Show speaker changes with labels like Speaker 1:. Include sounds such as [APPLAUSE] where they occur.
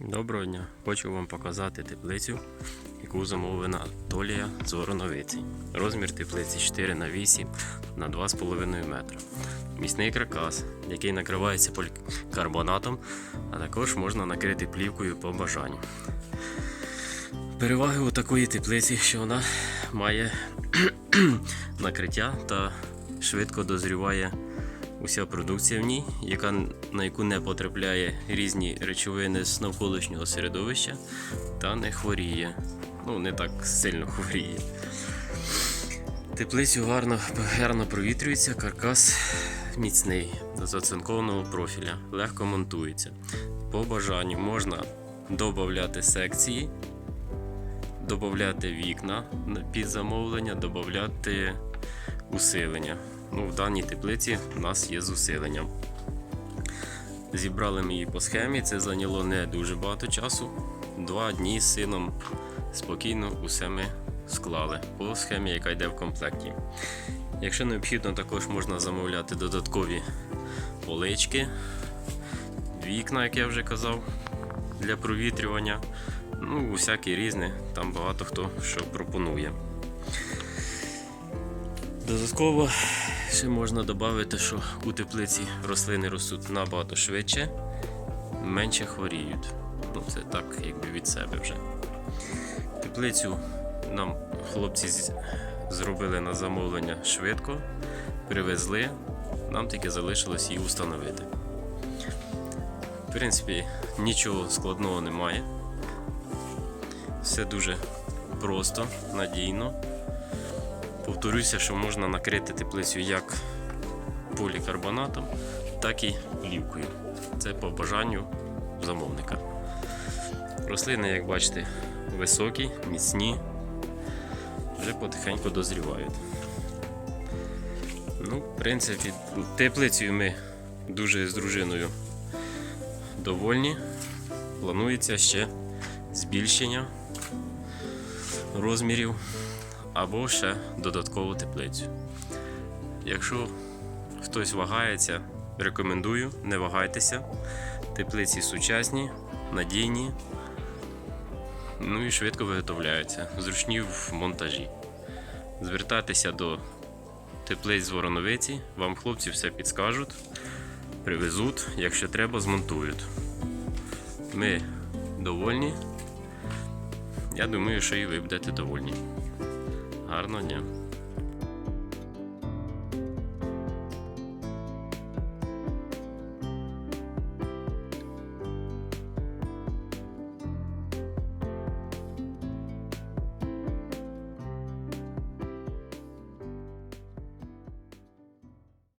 Speaker 1: Доброго дня! Хочу вам показати теплицю, яку замовлена Толія з. Розмір теплиці 4 на 8 на 2,5 метра. Міцний каркас, який накривається полікарбонатом, а також можна накрити плівкою по бажанню. Переваги у такої теплиці, що вона має [CLEARS THROAT] накриття та швидко дозріває уся продукція в ній, яка, на яку не потрапляє різні речовини з навколишнього середовища та не хворіє. Ну, не так сильно хворіє. Теплицю гарно, гарно провітрюється, каркас міцний, з оцинкованого профіля, легко монтується. По бажанню можна додати секції, додати вікна під замовлення, додати усилення. Ну, в даній теплиці у нас є з усиленням. Зібрали ми її по схемі, це зайняло не дуже багато часу. Два дні з сином спокійно усе ми склали по схемі, яка йде в комплекті. Якщо необхідно, також можна замовляти додаткові полички, вікна, як я вже казав, для провітрювання. Ну, усякі різні, там багато хто що пропонує. Додатково ще можна додати, що у теплиці рослини ростуть набагато швидше, менше хворіють. Ну, це так, якби від себе вже. Теплицю нам хлопці зробили на замовлення швидко, привезли, нам тільки залишилось її установити. В принципі, нічого складного немає. Все дуже просто, надійно. Повторюся, що можна накрити теплицю як полікарбонатом, так і плівкою. Це по бажанню замовника. Рослини, як бачите, високі, міцні, вже потихеньку дозрівають. Ну, в принципі, теплицею ми дуже з дружиною довольні. Планується ще збільшення розмірів або ще додаткову теплицю. Якщо хтось вагається, рекомендую, не вагайтеся. Теплиці сучасні, надійні, ну і швидко виготовляються, зручні в монтажі. Звертайтеся до теплиць з Вороновиці, вам хлопці все підскажуть, привезуть, якщо треба, змонтують. Ми довольні. Я думаю, що і ви будете довольні. Гарного дня!